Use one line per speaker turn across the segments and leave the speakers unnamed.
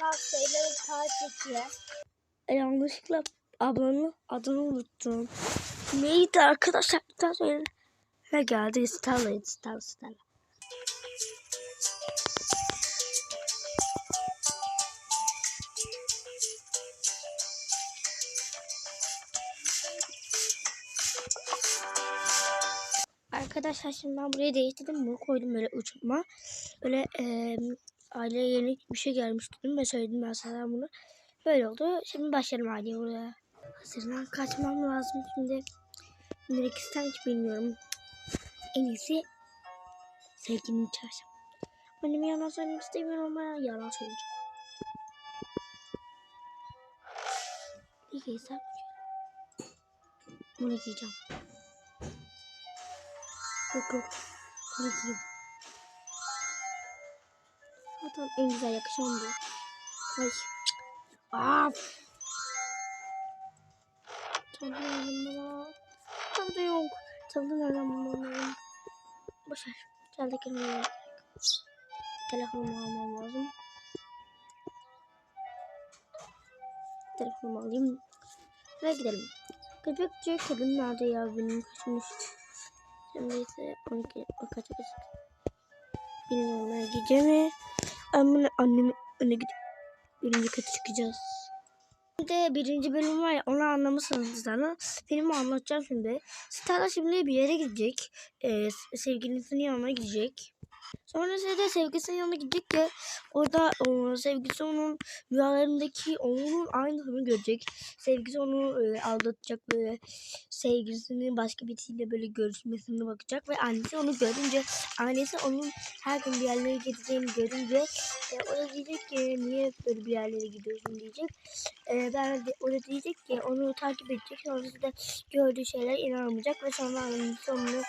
Şeyleri takip ediyor.
E, yanlışlıkla ablanın adını unuttum. Neydi arkadaşlar? Bir daha. Ne geldi? Stella'ydı. Stella, Stella. Arkadaşlar şimdi ben buraya değiştirdim. Bunu koydum böyle uçurma. Böyle eee aileye yeni bir şey gelmiş dedim ve söyledim ben sana bunu. Böyle oldu. Şimdi başlayalım aileye buraya. Hazırlan kaçmam lazım şimdi. Nereye gitsem hiç bilmiyorum. En iyisi sevgilimi çağıracağım. Anneme yalan söylemek istemiyorum ama yalan söyleyeceğim. Ne giysem? Bunu giyeceğim. Yok yok. Bunu giyeyim. Zaten en güzel yakışan bu. Ay. Aa. Tabii bana. Tabii yok. Tabii nereden bulmam lazım. Boşver. Geldeki numara. Telefonumu almam lazım. Telefonumu alayım. Ve gidelim. Köpekçi kadın nerede ya benim kaçmış. Şimdi ise 12 o kaça kaç. Bilmiyorum ben gideceğim. Annem, annemi öne gidip birinci kata çıkacağız. Şimdi birinci bölüm var ya onu anlamışsınız zaten. Filmi anlatacağım şimdi. Stella şimdi bir yere gidecek. Ee, sevgilisinin yanına gidecek. Sonrasında da sevgilisinin yanına gidecek ve orada o, sevgilisi onun rüyalarındaki onun aynısını görecek. Sevgilisi onu e, aldatacak böyle sevgilisinin başka birisiyle böyle görüşmesine bakacak ve annesi onu görünce annesi onun her gün bir yerlere gideceğini görünce e, o da diyecek ki niye böyle bir yerlere gidiyorsun diyecek. E, ben de, o da diyecek ki onu takip edecek. Sonrasında gördüğü şeyler inanmayacak ve sonra annesi onu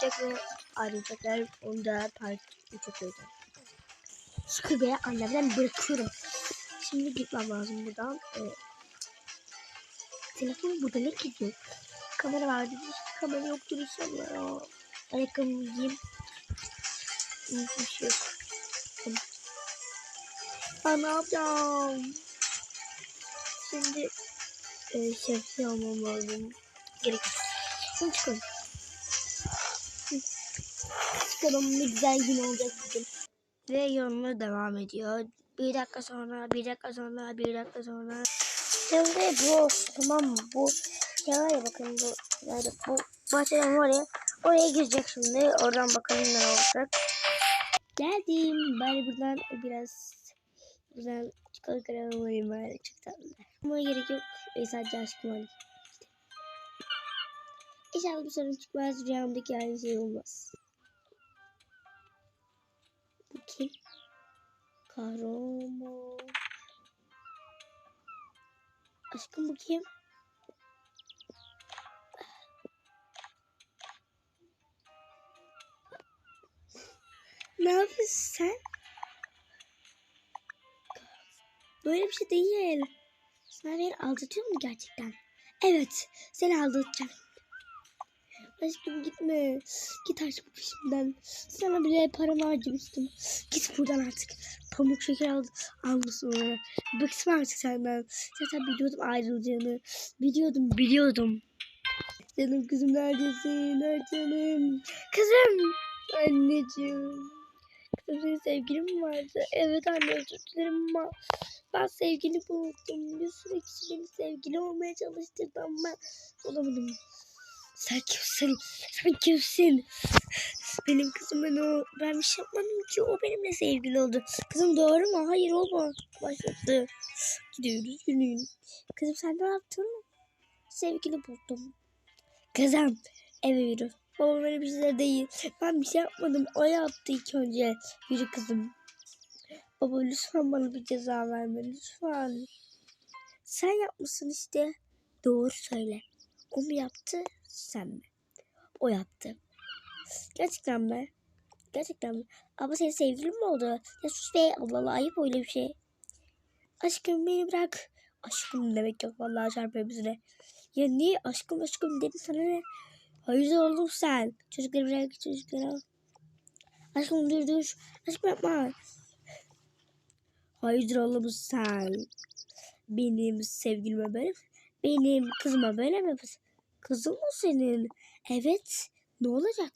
tutacak ve ayrılacaklar. Onu da uçaklayacak. Sıkı be annemden bırakıyorum. Şimdi gitmem lazım buradan. E, telefon burada ne gidiyor? Kamera vardı. Kamera yoktur inşallah ya. Ayakkabımı giyeyim. Hiçbir şey yok. Ben ne yapacağım? Şimdi e, şemsiye almam lazım. Gerek yok. Şimdi çıkalım. Hı. Çıkalım ne güzel gün olacak bugün. Ve yoluna devam ediyor. Bir dakika sonra, bir dakika sonra, bir dakika sonra. Şimdi bu tamam mı? Bu ya var ya bakın bu yani bu bahçeden oraya oraya girecek şimdi. Oradan bakalım ne olacak. Geldim. Ben buradan biraz buradan çikolata kremi alayım bari tatlı. Ama gerek yok. E, sadece aşkım alayım. İşte. İnşallah bir sorun çıkmaz. Rüyamdaki aynı şey olmaz. Bu kim? Kahraman. Aşkım bu kim? Ne yapıyorsun sen? Böyle bir şey değil. Sen beni aldatıyor mu gerçekten? Evet, seni aldatacağım. Aşkım gitme. Git artık peşimden. Sana bile paramı harcamıştım. Git buradan artık. Pamuk şeker al, almışsın bana. Bıktım artık senden. Zaten biliyordum ayrılacağını. Biliyordum, biliyordum. Canım kızım neredesin? Nerede canım? Kızım! Anneciğim. Kızım mi vardı? Evet anne özür dilerim ama ben sevgili buldum. Bir sürü kişi beni sevgili olmaya çalıştırdı ama olamadım. Sen kimsin? Sen kimsin? Benim kızım ben o ben bir şey yapmadım ki o benimle sevgili oldu. Kızım doğru mu? Hayır olma. Başladı. Gidiyoruz yürüyün. Kızım sen ne yaptın? Sevgili buldum. Kızım eve yürü. Babam öyle bir şeyler değil. Ben bir şey yapmadım. O yaptı ilk önce. Yürü kızım. Baba lütfen bana bir ceza verme lütfen. Sen yapmışsın işte. Doğru söyle. O mu yaptı sen mi? O yaptı. Gerçekten mi? Gerçekten mi? Ama senin sevgilin mi oldu? Ya sus be Allah Allah ayıp öyle bir şey. Aşkım beni bırak. Aşkım demek yok vallahi çarpıyor bizine. Ya niye aşkım aşkım dedin sana ne? Hayırdır oğlum sen? Çocukları bırak çocukları. Aşkım dur dur. Aşkım yapma. Hayırdır oğlum sen? Benim sevgilime böyle? Benim kızıma böyle mi yapıyorsun? Kızım mı senin? Evet. Ne olacak?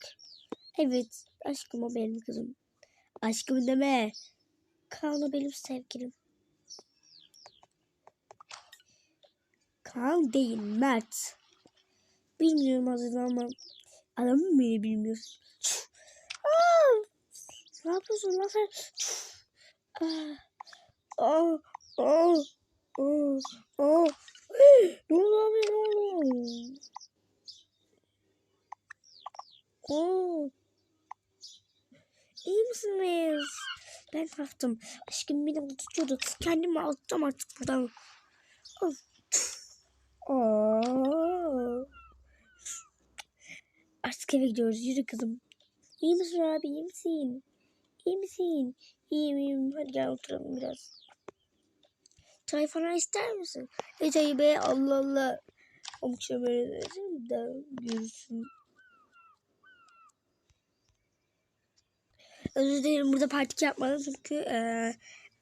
Evet. Aşkım o benim kızım. Aşkım deme. Kaan o benim sevgilim. Kaan değil Mert. Bilmiyorum adını ama adamı bile bilmiyorsun. Ne yapıyorsun lan sen? Aa! Aa! Aa! Aa! Ne oluyor ne oluyor? Aa! İyi misiniz? Ben kalktım. Aşkım beni tutuyordu. Kendimi attım artık buradan. Of. Aa. Artık eve gidiyoruz. Yürü kızım. İyi misin abi? İyi misin? İyi misin? İyiyim iyiyim. Hadi gel oturalım biraz. Çay falan ister misin? Ne çayı be? Allah Allah. Amca böyle de görürsün. Özür dilerim burada partik yapmadım çünkü eee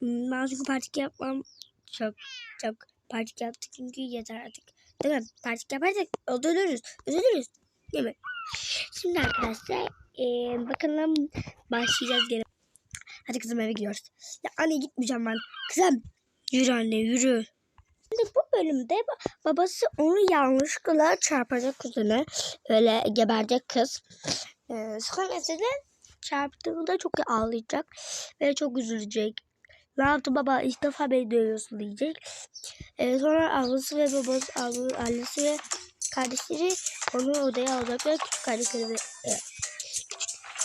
ben çünkü partik yapmam çok çok partik yaptık çünkü yeter artık. Değil mi? Partik yaparsak öldürürüz. Öldürürüz. Değil mi? Şimdi arkadaşlar eee bakalım başlayacağız gene. Hadi kızım eve gidiyoruz. Ya anne gitmeyeceğim ben. Kızım yürü anne yürü. Şimdi bu bölümde ba- babası onu yanlışlıkla çarpacak kızını. Öyle geberecek kız. Ee, sonrasında çarptığında çok ağlayacak ve çok üzülecek. Ne yaptı baba ilk defa beni dövüyorsun diyecek. Ee, sonra ablası ve babası, abla, annesi ve kardeşleri onu odaya alacaklar. Küçük kardeşleri ve e,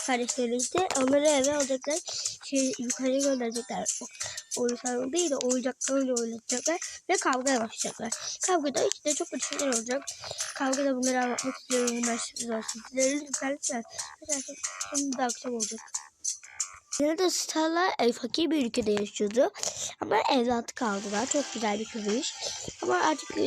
küçük kardeşleri işte onları eve alacaklar. Şey, yukarıya gönderecekler. O, oyuncaklar değil de oyuncaklarla oynatacaklar ve kavgaya başlayacaklar. Kavgada işte çok kötü şeyler olacak. Kavgada bunları anlatmak istiyorum. Bunlar sizlere lütfen. Lütfen şimdi de akşam olacak. Yine de Star'la e, fakir bir ülkede yaşıyordu. Ama evlat kaldılar. Çok güzel bir kızmış. Ama artık e,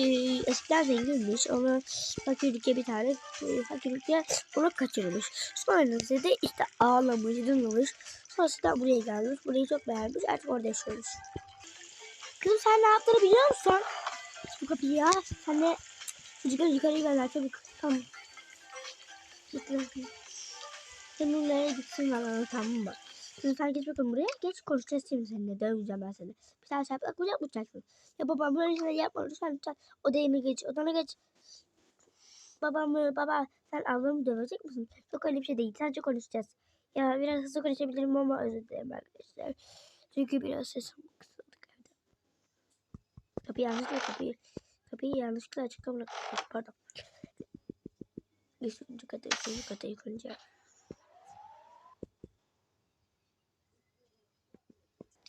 eskiden zenginmiş. Onu fakir ülke bir tane e, fakir ülke onu kaçırmış. Sonra da işte ağlamış, dınlamış. Sonrasında buraya gelmiş. Burayı çok beğenmiş. Artık orada yaşıyormuş. Kızım sen ne yaptığını biliyor musun? Bu kapıyı ya. Sen de çocukları yukarıya gönder çabuk. Tamam. Git lan. Sen nereye gitsin lan tamam mı? Kızım sen geç bakalım buraya. Geç konuşacağız şimdi seninle. Dövmeyeceğim ben seni. Bir tane şarkı mı yapmayacaksın? Ya babam böyle şeyler yapma lütfen lütfen. Odaya geç? Odana geç. Babam? Baba sen ablamı dövecek misin? Yok öyle bir şey değil. Sadece konuşacağız. Ya biraz hızlı konuşabilirim ama özür dilerim arkadaşlar. Çünkü biraz sesim kısıldık evde. Kapıyı yanlışlıkla kapıyı. Kapıyı yanlışlıkla açıkta bıraktık. Pardon. Üçüncü kata, üçüncü kata yıkınca.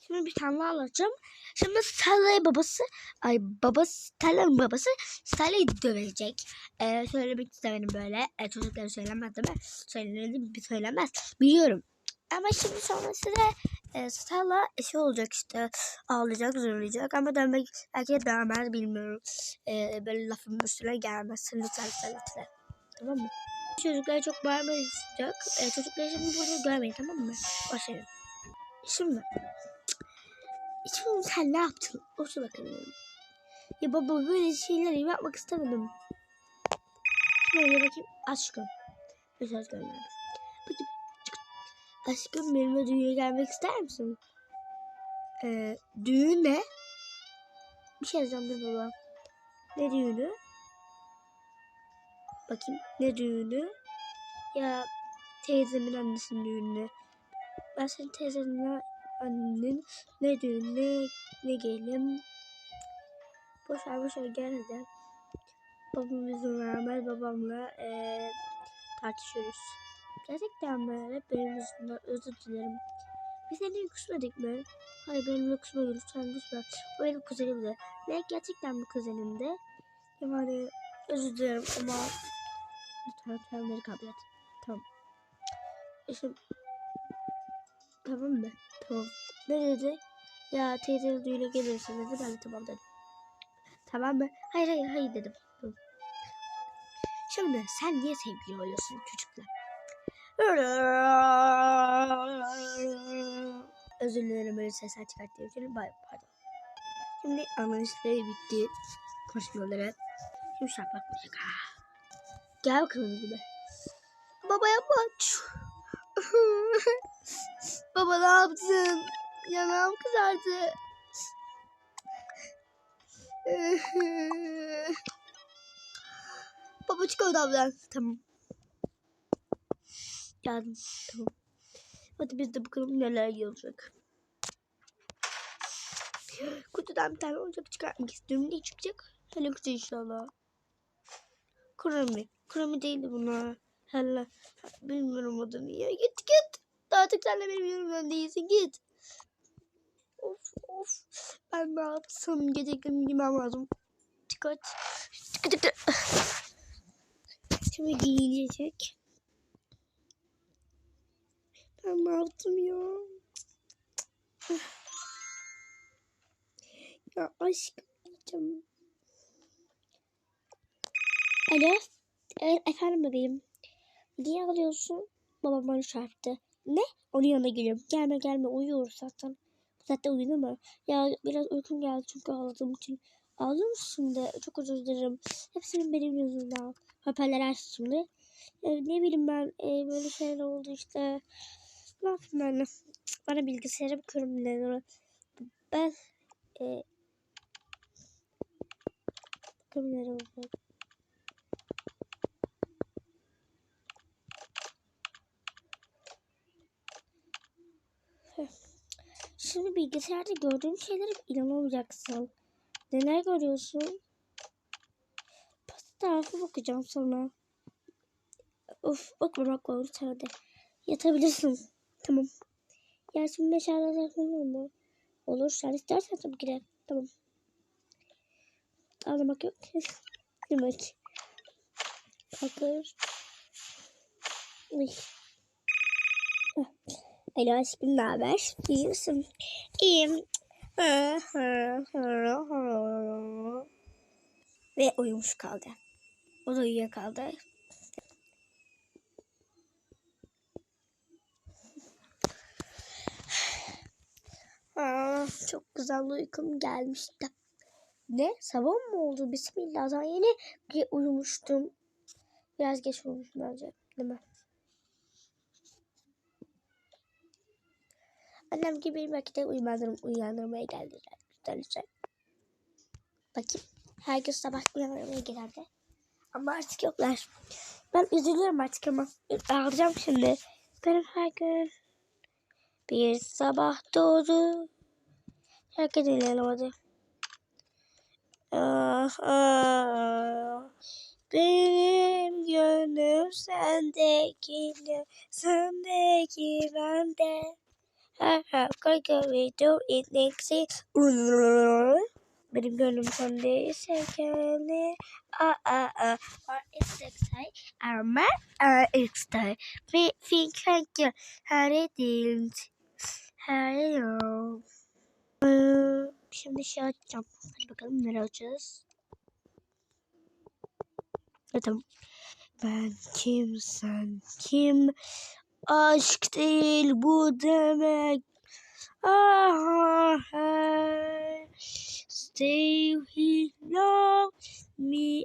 Şimdi bir tane daha anlatacağım. Şimdi Stella'ya babası, ay babası, Stella'nın babası Stella'yı dövecek. Ee, söylemek istemedim böyle. Ee, çocuklara söylenmez değil mi? Söylenir bir söylenmez. Biliyorum. Ama şimdi sonrası da e, Stella şey olacak işte ağlayacak, zorlayacak ama dönmek belki de dönmez bilmiyorum. E, böyle lafın üstüne gelmezsin lütfen lütfen. Tamam mı? Çocuklar çok bağırmayacak. E, çocukları şimdi burada görmeyin tamam mı? Başlayalım. Şimdi Şimdi sen ne yaptın? Otur bakalım. Ya baba böyle şeyler yapmak istemedim. Şimdi öyle bakayım. Aşkım. Mesaj göndermiş. Bakayım. Aşkım benimle düğüne gelmek ister misin? Ee, düğün ne? Bir şey yazacağım bir baba. Ne düğünü? Bakayım. Ne düğünü? Ya teyzemin annesinin düğünü. Ben senin teyzenin annenin ne düğünü ne gelim. Boş ver boş ver gel hadi. Babam izin vermez babamla ee, tartışıyoruz. Gerçekten mi? Hep benim yüzümden özür dilerim. Biz seninle küsmedik mi? Hayır benimle küsmedi lütfen lütfen. O benim kuzenim de. Ne gerçekten bu kuzenim de. Yani özür dilerim ama lütfen lütfen beni kabul et. Tamam. İşte tamam mı? Tamam. Ne dedi? Ya teyzenin düğüne gelirsin dedi. Ben de tamam dedim. Tamam mı? Hayır hayır hayır dedim. Şimdi sen niye sevgili oluyorsun çocukla? Özür dilerim böyle sesler çıkarttığım için. Pardon. Şimdi analizleri bitti. Konuşmaları. Şimdi şarpak olacak. Ha. Gel bakalım gibi. Baba yapma. Baba ne yaptın? Yanağım kızardı. Baba çık odamdan. Tamam. Geldim. Tamam. Hadi biz de bakalım neler olacak. Kutudan bir tane oyuncak çıkartmak istiyorum. Ne çıkacak? Hello Kitty inşallah. Kurami. Kurami değildi bunlar. Hello. Bilmiyorum adını ya. Git git. Artık sen de benim yanımdan değilsin. Git. Of of. Ben ne yapsam? Geceklerimi giymem lazım. Dikkat. Dikkat dikkat. Şimdi giyinecek. Ben ne yaptım ya? Ya aşkım diyeceğim. Alo. E, efendim bebeğim. Niye ağlıyorsun? Babam bana çarptı. Ne? Onun yanına geliyorum. Gelme gelme uyuyoruz zaten. Bu saatte mu? Ya biraz uykum geldi çünkü ağladığım için. Ağlıyor musun şimdi? Çok özür dilerim. Hepsinin benim yüzümden. Hoparlör aç şimdi. E, ne bileyim ben e, böyle şeyler oldu işte. Ne yapayım ben? Bana bilgisayara bakıyorum neler. Ben e, olacak. Şimdi bilgisayarda gördüğün şeylere inanamayacaksın. Neler görüyorsun? Pasta tarafı bakacağım sana. Of bakma bakma hadi. Yatabilirsin. Tamam. Ya şimdi beş arada olur mu? Olur. Sen istersen tabii ki. Tamam. Ağlamak yok. Demek. Kalkır. Uy. Alo aşkım ne haber? İyi? İyiyim. Ve uyumuş kaldı. O da uyuyakaldı. Aa, çok güzel uykum gelmişti. Ne? Sabah mı oldu? Bismillah. Daha yeni uyumuştum. Biraz geç uyumuşum bence. Değil mi? Annem gibi bir vakitte uyumandırım, uyandırmaya geldiler. Güzelce. Bakayım. Her gün sabah uyandırmaya gelirdi. Ama artık yoklar. Ben üzülüyorum artık ama. Ağlayacağım şimdi. Benim her gün bir sabah doğdu. Herkes dinleyelim hadi. Ah, ah. Benim gönlüm sendeki, sendeki bende. Her hafta görüyorum indeksi. Benim gönlüm sende ise kendi. Aa aa aa. Var istek say. Ama aa istek. Ve finken ki her edildi. Her yok. Ee, Şimdi şey açacağım. Hadi bakalım nereye açacağız. Evet, tamam. Ben kim sen kim? Aşk değil bu demek. Ah, stay he love me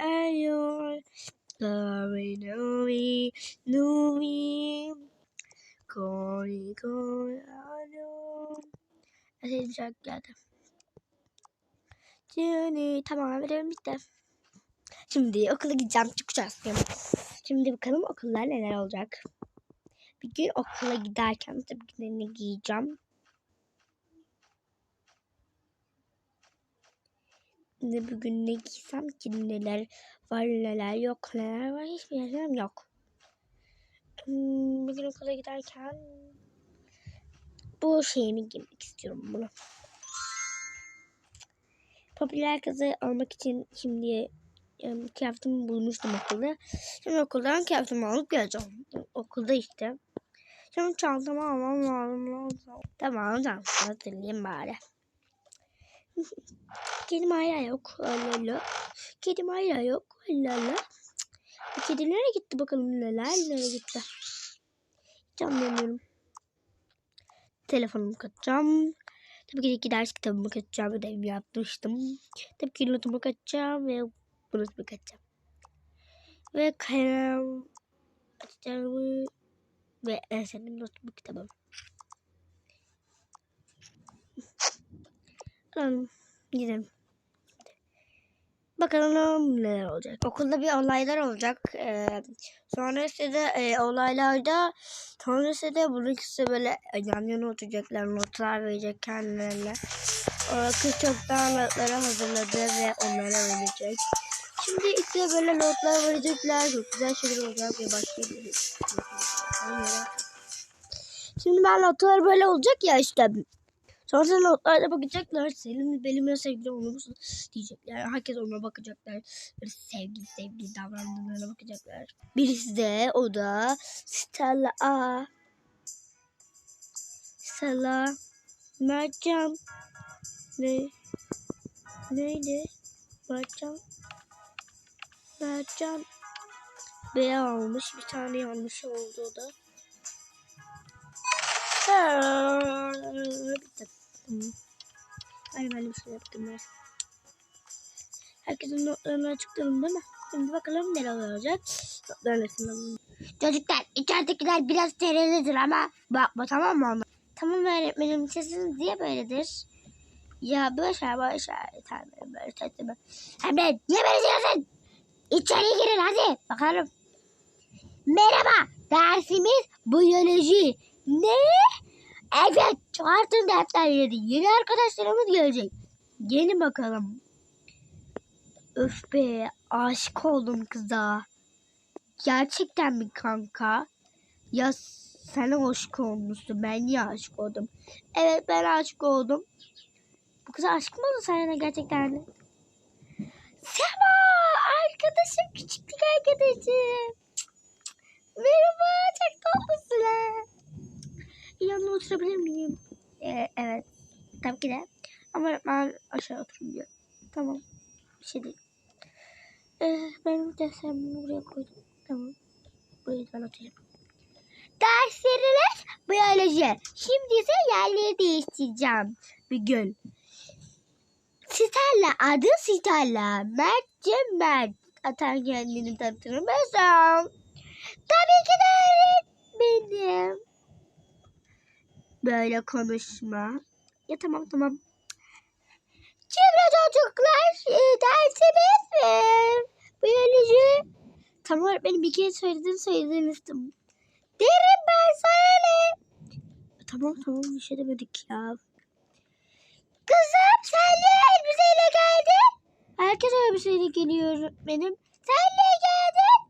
ayor. Glory know me, know me. Glory, glory, I know. Sevdiğim şarkı geldi. Cini tamam benim bitti. Şimdi okula gideceğim şanslıyım. Şimdi bakalım okullar neler olacak. Bir gün okula giderken de giyeceğim. Ne bugün ne giysem ki neler var neler yok neler var hiçbir şeyim yok. Hmm, Bugün okula giderken bu şeyimi giymek istiyorum bunu. Popüler kızı olmak için şimdi kıyafetimi bulmuştum okulda. Şimdi okuldan kıyafetimi alıp geleceğim. Okulda işte. Şimdi çantamı almam lazım. Tamam tamam hatırlayayım bari. Kedim hala yok. Lala. Kedim hala yok. Lala. Kedi nereye gitti bakalım neler nereye gitti. Hiç anlamıyorum. telefonumu katacağım. Tabii ki iki ders kitabımı katacağım. Ödevimi yapmıştım. Tabii ki notumu katacağım ve bunu katacağım. Ve kalem atacağım. Ve en sevdiğim notumu kitabım. Tamam. Gidelim. Bakalım neler olacak. Okulda bir olaylar olacak. Ee, sonrasında e, olaylarda sonrasında bunun ikisi böyle yan yana oturacaklar. Notlar verecek kendilerine. Ee, kız çoktan notları hazırladı ve onlara verecek. Şimdi işte böyle notlar verecekler. Çok güzel şeyler olacak ve başlayabiliriz. Şimdi ben notlar böyle olacak ya işte. Sonra notlarda bakacaklar. Senin benimle sevgili olur musun diyecekler. Herkes ona bakacaklar. Böyle sevgili sevgili davrandığına bakacaklar. Birisi de o da Stella A. Stella Mertcan. Ne? Neydi? Mertcan. Mertcan. B almış. Bir tane yanlış oldu da. Bitti. Ben bir şey yaptım ben. Herkesin notlarını açıkladım değil mi? Şimdi bakalım neler olacak. Notlarını açıkladım.
Çocuklar içeridekiler biraz terelidir ama bakma tamam mı onlar?
Tamam öğretmenim sesiniz niye böyledir? Ya boş ver boş ver. Tamam böyle teteme.
Emre niye böyle diyorsun? İçeri girin hadi bakalım. Merhaba dersimiz biyoloji.
Ne?
Evet çıkartın defterleri. Yeni arkadaşlarımız gelecek.
Gelin bakalım. Öf be aşık oldum kıza. Gerçekten mi kanka? Ya sen aşık olmuşsun ben niye aşık oldum? Evet ben aşık oldum. Bu kıza aşık mı oldun sen gerçekten? Sema arkadaşım küçüklük arkadaşım. Merhaba çok tatlısın. Yanına oturabilir miyim? Ee, evet. Tabii ki de. Ama ben aşağı oturayım diyor. Tamam. Bir şey değil. Ee, ben derslerimi buraya koydum. Tamam. Buraya da ben oturayım. Dersleriniz biyoloji. Şimdi ise yerleri değiştireceğim. Bir gün. Stella adı Stella. Mert'ce Mert. Atan kendini tanıtırmazsam. Tabii ki de öğretmenim. Böyle konuşma. Ya tamam tamam. Şimdi çocuklar e, dersimiz e, biyoloji. Tamam öğretmenim bir kere söyledin istim. Derim ben ne? Tamam tamam bir şey demedik ya. Kızım sen ne elbiseyle geldin? Herkes elbiseyle geliyor öğretmenim. Sen ne geldin?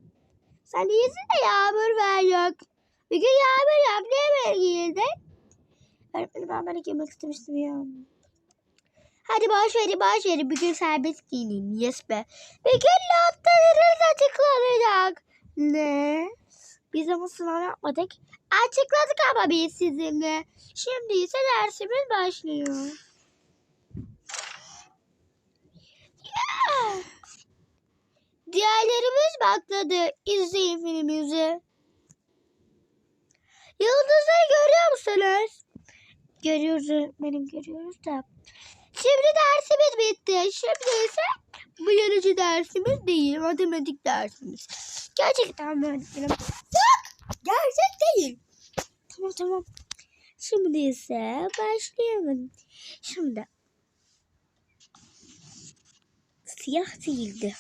Sen de yağmur var yok. Bir gün yağmur yok. Niye böyle giyindin? Öğretmenim ben böyle giymek istemiştim ya. Hadi boş verin boş verin. Bir gün serbest giyineyim. Yes be. Bir gün notlarınız açıklanacak. Ne? Biz ama sınav yapmadık. Açıkladık ama biz sizinle. Şimdi ise dersimiz başlıyor. Ya. Diğerlerimiz bakladı. İzleyin filmimizi. Yıldızları görüyor musunuz? Görüyoruz öğretmenim görüyoruz da. Şimdi dersimiz bitti. Şimdi ise biyoloji dersimiz değil. Matematik dersimiz. Gerçekten öğretmenim? Yok. Gerçek değil. Tamam tamam. Şimdi ise başlayalım. Şimdi. Siyah değildi.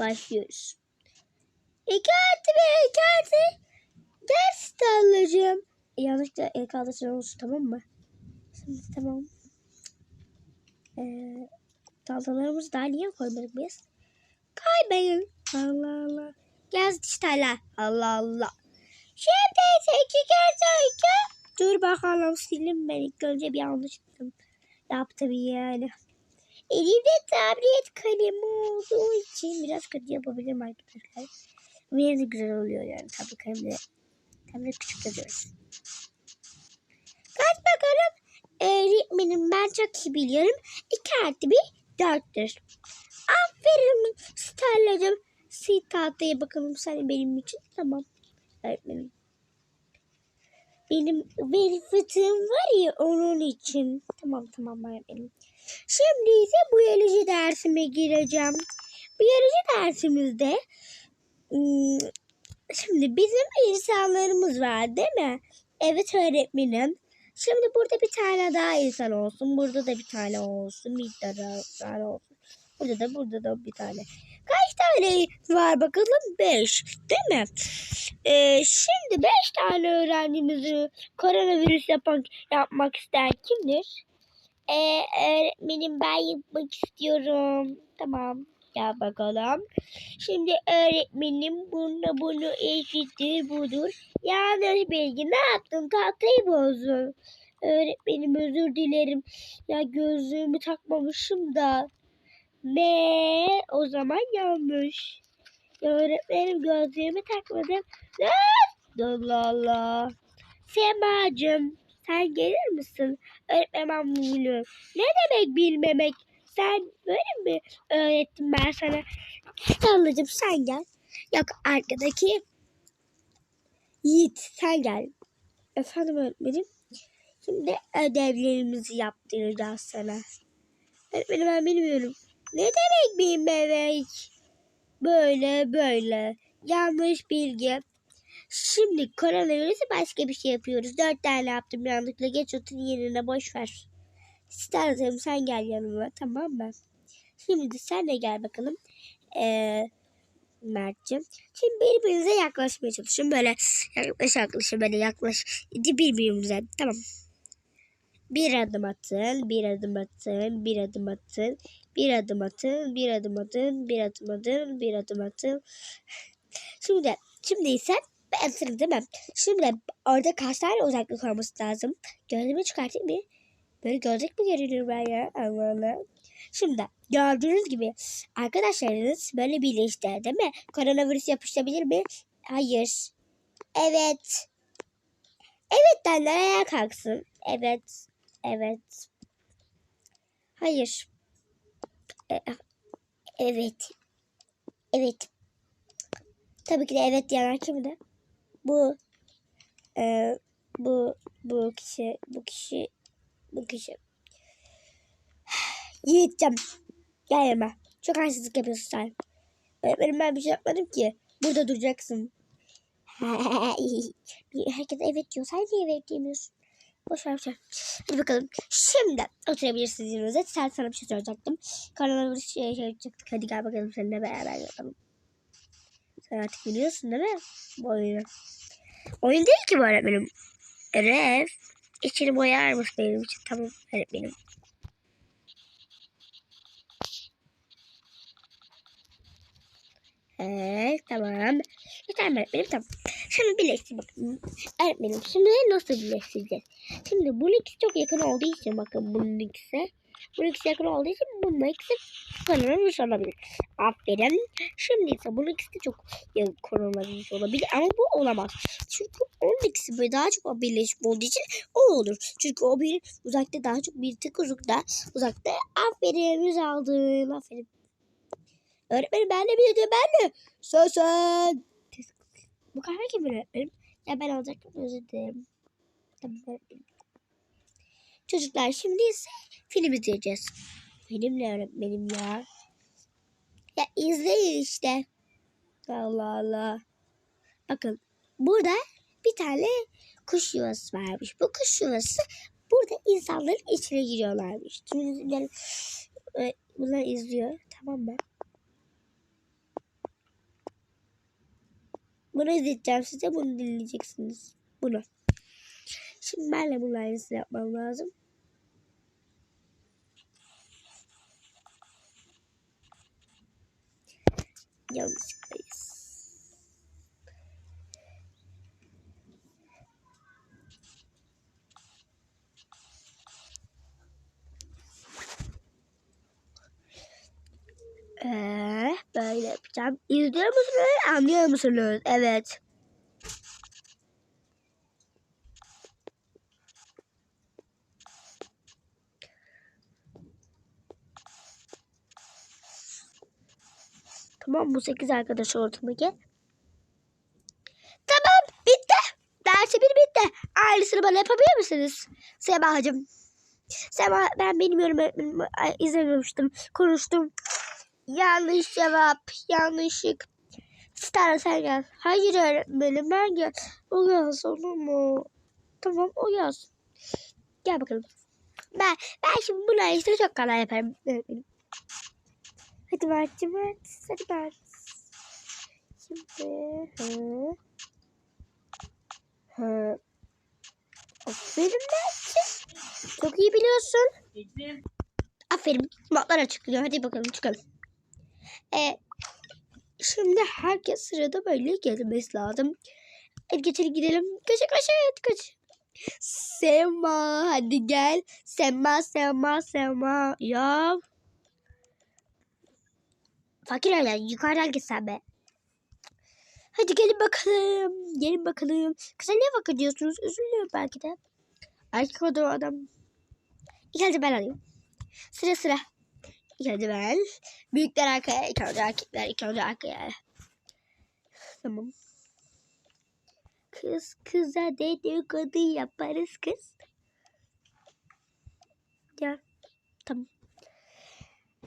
Başlıyoruz. İki artı bir, iki artı. Ders ablacığım. Yanlışlıkla el kaldırsan olsun tamam mı? Şimdi tamam. Ee, tahtalarımızı daha niye koymadık biz? Kaybayın. Allah Allah. Gez işte Allah Allah. Şimdi ise iki kere. Dur bakalım silin ben ilk önce bir yanlışlıkla yaptım yani. Elimde tablet kalemi olduğu için biraz kötü yapabilirim arkadaşlar. Ama yine de güzel oluyor yani tablet kalemle. Tablet küçük yazıyoruz. Kaç bakalım. Öğretmenim ben çok iyi biliyorum. İki artı bir dörttür. Aferin Stella'cığım. Sil bakalım sen benim için. Tamam. Öğretmenim. Benim velfetim var ya onun için. Tamam tamam öğretmenim. Şimdi ise biyoloji dersime gireceğim. Biyoloji dersimizde hmm, şimdi bizim insanlarımız var değil mi? Evet öğretmenim. Şimdi burada bir tane daha insan olsun. Burada da bir tane olsun. Bir tane, olsun. Burada da burada da bir tane. Kaç tane var bakalım? Beş. Değil mi? Ee, şimdi beş tane öğrencimizi koronavirüs yapan, yapmak isteyen kimdir? Ee, öğretmenim ben yapmak istiyorum. Tamam. Gel bakalım. Şimdi öğretmenim bunu bunu eşittir budur. Yanlış bilgi ne yaptın? Tahtayı bozdun. Öğretmenim özür dilerim. Ya gözlüğümü takmamışım da. Ne? O zaman yanlış. Ya öğretmenim gözlüğümü takmadım. Allah Allah. Semacığım sen gelir misin? Öğretmenim bilmiyorum. Ne demek bilmemek? Sen böyle mi öğrettim ben sana? Stallacığım sen gel. Yok arkadaki Yiğit sen gel. Efendim öğretmenim. Şimdi ödevlerimizi yaptıracağız sana. Öğretmenim ben bilmiyorum. Ne demek bilmemek? Böyle böyle. Yanlış bilgi. Şimdi koronavirüsü başka bir şey yapıyoruz. Dört tane yaptım yanlışlıkla. Geç otur yerine boş ver. İstersen sen gel yanıma tamam mı? Şimdi sen de gel bakalım. Ee, Mert'ciğim. Şimdi birbirinize yaklaşmaya çalışın. Böyle yaklaş yaklaşın böyle yaklaş. Birbirimize tamam. Bir adım atın, bir adım atın, bir adım atın, bir adım atın, bir adım atın, bir adım atın, bir adım atın. Şimdi, şimdi ise ben atırım değil? Şimdi orada kaç tane uzaklık olması lazım? Gözümü çıkartayım mı? Böyle gözlük mü görünür ben ya? Allah. Şimdi gördüğünüz gibi arkadaşlarınız böyle birleşti değil mi? Koronavirüs yapışabilir mi? Hayır. Evet. Evet denler ayağa kalksın. Evet. Evet. Hayır. E- Evet. Evet. Tabii ki de evet diyenler kimdi? Bu. e, bu. Bu kişi. Bu kişi. Bu kişi. Yiğit'cim. Gel yanıma. Çok haksızlık yapıyorsun sen. Öğretmenim ben bir şey yapmadım ki. Burada duracaksın. Herkes evet diyor. Sen niye evet diyemiyorsun? Boş ver. Hadi bakalım. Şimdi oturabilirsiniz yerinize. Sen sana bir şey soracaktım. Koronavirüs şey, şey yapacaktık. Hadi gel bakalım seninle beraber yapalım. Sen artık biliyorsun değil mi? Bu oyunu. Oyun değil ki bu öğretmenim. Ref. İçini boyar mısın benim için? Tamam öğretmenim. Evet tamam. Yeter mi öğretmenim? Tamam. Şimdi birleştir bakın. Öğretmenim şimdi nasıl birleştireceğiz? Şimdi bu ikisi çok yakın olduğu için bakın bunun ikisi. Bu ikisi yakın olduğu için bunun ikisi koronavirüs olabilir. Aferin. Şimdi ise bunun ikisi de çok koronavirüs olabilir ama bu olamaz. Çünkü onun ikisi böyle daha çok birleşik olduğu için o olur. Çünkü o bir uzakta daha çok bir tık uzakta. Uzakta aferin yüz aldın. Aferin. Öğretmenim ben de bir de ben de. Sen sen. Bu kahve kim öğretmenim? Ya ben alacaktım özür dilerim. Tamam. Çocuklar şimdi ise film izleyeceğiz. Film ne öğretmenim ya? Ya izleyin işte. Allah Allah. Bakın burada bir tane kuş yuvası varmış. Bu kuş yuvası burada insanların içine giriyorlarmış. Şimdi e, bunlar izliyor. Tamam mı? Bunu izleteceğim size. Bunu dinleyeceksiniz. Bunu. Şimdi ben de aynısını yapmam lazım. Yanlışlıklayız. Ee, böyle yapacağım. İzliyor musunuz? Anlıyor musunuz? Evet. Tamam bu 8 arkadaş ortamı gel. Tamam bitti. Dersi bir bitti. Aynısını bana yapabilir misiniz? Sema'cığım. Sema ben bilmiyorum izlememiştim. Konuştum. Yanlış cevap. Yanlışlık. Star sen gel. Hayır öğretmenim ben gel. O yaz olur mu? Tamam o yaz. Gel bakalım. Ben, ben şimdi buna işte çok kolay yaparım. öğretmenim. Hadi Mert, Mert. Hadi Mert. Şimdi. Hı. Hı. Aferin Mert'ciğim. Çok iyi biliyorsun. Aferin. Notlar açıklıyor. Hadi bakalım çıkalım. E, şimdi herkes sırada böyle gelmesi lazım. Hadi geçelim gidelim. Kaça kaça hadi kaç. Sema hadi gel. Sema Sema Sema. Ya. Fakir öyle yukarıdan gitsen be. Hadi gelin bakalım. Gelin bakalım. Kıza niye fakir diyorsunuz? Üzülüyor belki de. Erkek o da o adam. İlk önce ben alayım. Sıra sıra. İlk önce ben. Büyükler arkaya. ilk önce erkekler. ilk arkaya. Tamam. Kız kıza dedikodu yaparız kız. Gel. Tamam.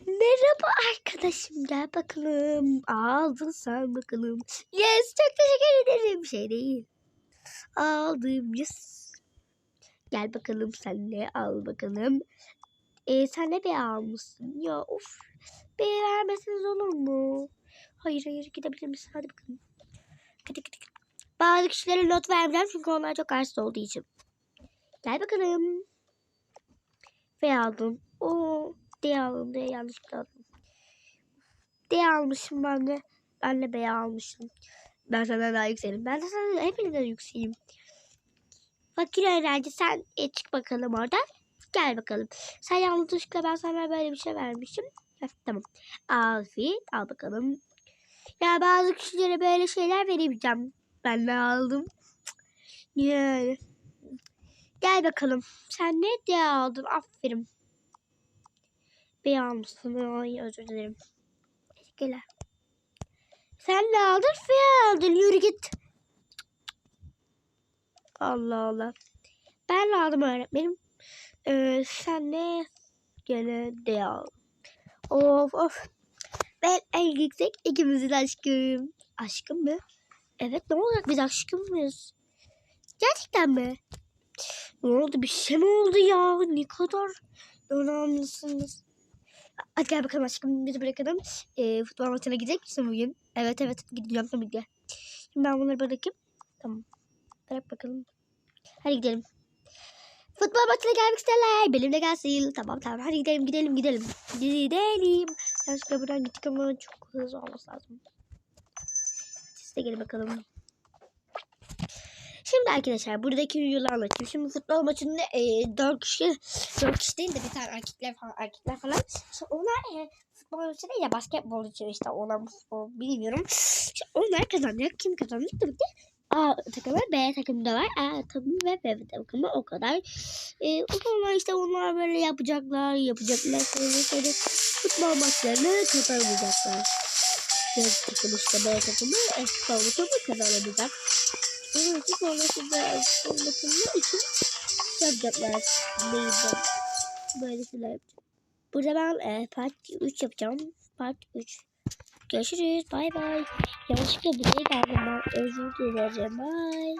Merhaba arkadaşım gel bakalım. Aldın sen bakalım. Yes çok teşekkür ederim. Şey değil. Aldım yes. Gel bakalım sen de al bakalım. Ee, sen ne bir almışsın? Ya of. Bir vermeseniz olur mu? Hayır hayır gidebilir misin? Hadi bakalım. Hadi hadi. Bazı kişilere not vermeyeceğim çünkü onlar çok arsız olduğu için. Gel bakalım. Ve aldım. Oo, D aldım. D yanlışlıkla aldım. D almışım ben de. Ben de B almışım. Ben senden daha yükselim. Ben de senden hepinizden yükseğim. Fakir öğrenci sen e, çık bakalım oradan. Gel bakalım. Sen yanlışlıkla ben sana böyle bir şey vermişim. Heh, tamam. Fi. Al bakalım. Ya bazı kişilere böyle şeyler veremeyeceğim. Ben de aldım. Yani. Gel bakalım. Sen ne diye aldın? Aferin. Bir almışsın. Ay özür dilerim. Teşekkürler. Sen ne aldın? F aldın. Yürü git. Allah Allah. Ben de aldım öğretmenim. Ee, sen ne? Gene de al. Of of. Ben en yüksek ikimizin aşkım. Aşkım mı? Evet ne olacak biz aşkım mıyız? Gerçekten mi? Ne oldu bir şey mi oldu ya? Ne kadar önemlisiniz. Hadi gel bakalım aşkım bizi bırakalım. Ee, futbol maçına gidecek misin bugün? Evet evet gideceğim tabii ki. Şimdi ben bunları bırakayım. Tamam. Bırak bakalım. Hadi gidelim. Futbol maçına gelmek isterler. Benimle gelsin. Tamam tamam hadi gidelim gidelim gidelim. Gidelim. Yanlışlıkla buradan gittik ama çok hızlı olması lazım. Siz de gelin bakalım. Şimdi arkadaşlar buradaki videoyu anlatayım. Şimdi futbol maçında e, 4 kişi 4 kişi değil de bir tane erkekler falan erkekler falan. İşte onlar e, futbol maçı değil ya basketbol için işte onlar futbol bilmiyorum. İşte onlar kazanacak. Kim kazanacak tabii ki A takımı B takımı da var. A takımı ve B takımı o kadar. E, o zaman işte onlar böyle yapacaklar yapacaklar. Sonra futbol maçlarını kazanacaklar. B takımı işte B takımı e, futbol maçını kazanamayacak. Onun için sonrasında futbol maçını için yapacaklar. Neydi? Böyle şeyler yapacak. Burada ben e, part 3 yapacağım. Part 3. Görüşürüz. Bay bay. Yanlışlıkla buraya geldim ben. Özür dilerim. Bay.